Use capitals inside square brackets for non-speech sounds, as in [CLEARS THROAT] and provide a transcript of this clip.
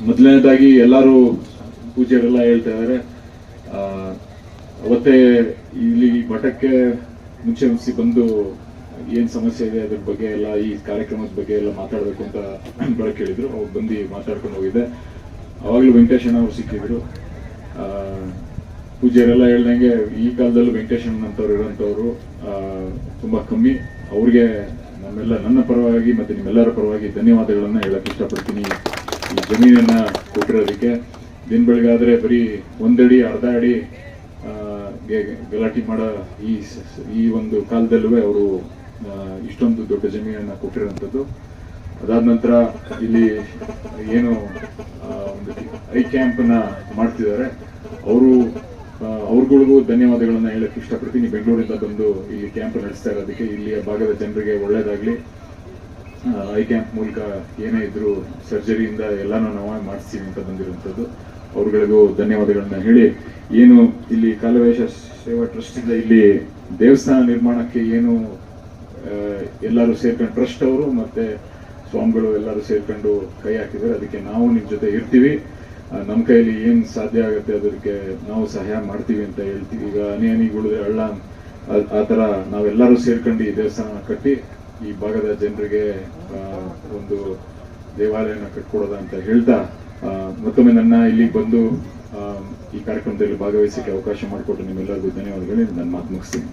ಮೊದಲನೇದಾಗಿ ಎಲ್ಲರೂ ಪೂಜೆಗೆಲ್ಲ ಹೇಳ್ತಾ ಇದ್ದಾರೆ. ಅವತ್ತೆ ಇಲ್ಲಿ ಮಠಕ್ಕೆ ಮುಂಚೆ ಮುಂಚೆ ಬಂದು ಏನು ಸಮಸ್ಯೆ ಇದೆ ಅದ್ರ ಬಗ್ಗೆ ಎಲ್ಲ ಈ ಕಾರ್ಯಕ್ರಮದ ಬಗ್ಗೆ ಎಲ್ಲ ಮಾತಾಡಬೇಕು ಅಂತ [CLEARS THROAT] ಬಳಕೆ ಹೇಳಿದ್ರು. ಅವ್ರು ಬಂದು ಮಾತಾಡ್ಕೊಂಡು ಹೋಗಿದ್ದೆ ಅವಾಗಲೂ ವೆಂಕಟೇಶಣ್ಣ ಅವ್ರು ಸಿಕ್ಕಿದ್ರು. ಪೂಜ್ಯರೆಲ್ಲ ಹೇಳ್ದಂಗೆ ಈ ಕಾಲದಲ್ಲೂ ವೆಂಕಟೇಶಣ್ಣ ಅಂತವ್ರು ಇರೋಂಥವ್ರು ತುಂಬಾ ಕಮ್ಮಿ. ಅವ್ರಿಗೆ ನಮ್ಮೆಲ್ಲ ನನ್ನ ಪರವಾಗಿ ಮತ್ತೆ ನಿಮ್ಮೆಲ್ಲರ ಪರವಾಗಿ ಧನ್ಯವಾದಗಳನ್ನು ಹೇಳಕ್ ಇಷ್ಟಪಡ್ತೀನಿ. ಜಮೀನನ್ನ ಕೊಟ್ಟಿರೋದಕ್ಕೆ ದಿನ ಬೆಳಗಾದ್ರೆ ಬರೀ ಒಂದಡಿ, ಅರ್ಧ ಅಡಿ ಗಲಾಟೆ ಮಾಡೋ ಈ ಈ ಒಂದು ಕಾಲದಲ್ಲೂ ಅವರು ಇಷ್ಟೊಂದು ದೊಡ್ಡ ಜಮೀನನ್ನ ಕೊಟ್ಟಿರೋಂಥದ್ದು. ಅದಾದ ನಂತರ ಇಲ್ಲಿ ಏನು ಒಂದು ಐ ಕ್ಯಾಂಪನ್ನು ಮಾಡ್ತಿದ್ದಾರೆ. ಅವರು ಅವ್ರಗಳಿಗೂ ಧನ್ಯವಾದಗಳನ್ನು ಹೇಳಕ್ಕೆ ಇಷ್ಟಪಡ್ತೀನಿ. ಬೆಂಗಳೂರಿಂದ ಬಂದು ಇಲ್ಲಿ ಕ್ಯಾಂಪ್ ನಡೆಸ್ತಾ ಇರೋದಕ್ಕೆ ಇಲ್ಲಿಯ ಭಾಗದ ಜನರಿಗೆ ಒಳ್ಳೇದಾಗ್ಲಿ. ಐ ಕ್ಯಾಂಪ್ ಮೂಲಕ ಏನೇ ಇದ್ರು ಸರ್ಜರಿಯಿಂದ ಎಲ್ಲಾನು ನಾವು ಮಾಡಿಸ್ತೀವಿ ಅಂತ ಬಂದಿರುವಂಥದ್ದು. ಅವ್ರಗಳಿಗೂ ಧನ್ಯವಾದಗಳನ್ನ ಹೇಳಿ, ಏನು ಇಲ್ಲಿ ಕಾಲವೇಶ ಸೇವಾ ಟ್ರಸ್ಟ್ ಇಂದ ಇಲ್ಲಿ ದೇವಸ್ಥಾನ ನಿರ್ಮಾಣಕ್ಕೆ ಏನು ಎಲ್ಲರೂ ಸೇರ್ಕೊಂಡು ಟ್ರಸ್ಟ್ ಅವರು ಮತ್ತೆ ಸ್ವಾಮಿಗಳು ಎಲ್ಲರೂ ಸೇರ್ಕೊಂಡು ಕೈ ಹಾಕಿದ್ದಾರೆ. ಅದಕ್ಕೆ ನಾವು ನಿಮ್ಮ ಜೊತೆ ಇರ್ತೀವಿ. ನಮ್ಮ ಕೈಯಲ್ಲಿ ಏನ್ ಸಾಧ್ಯ ಆಗುತ್ತೆ ಅದಕ್ಕೆ ನಾವು ಸಹಾಯ ಮಾಡ್ತೀವಿ ಅಂತ ಹೇಳ್ತೀವಿ. ಈಗ ಹನಿ ಹನಿಗೆ ಉಳಿದ್ರೆ ಹಳ್ಳ, ಆ- ತರ ನಾವೆಲ್ಲರೂ ಸೇರ್ಕೊಂಡು ಈ ದೇವಸ್ಥಾನ ಕಟ್ಟಿ ಈ ಭಾಗದ ಜನರಿಗೆ ಒಂದು ದೇವಾಲಯನ ಕಟ್ಕೊಡೋದ ಅಂತ ಹೇಳ್ತಾ ಮತ್ತೊಮ್ಮೆ ನನ್ನ ಇಲ್ಲಿ ಬಂದು ಈ ಕಾರ್ಯಕ್ರಮದಲ್ಲಿ ಭಾಗವಹಿಸಕ್ಕೆ ಅವಕಾಶ ಮಾಡಿಕೊಟ್ಟು ನಿಮ್ಮೆಲ್ಲರಿಗೂ ಧನ್ಯವಾದಗಳು. ನನ್ನ ಮಾತು ಮುಗಿಸ್ತೀನಿ.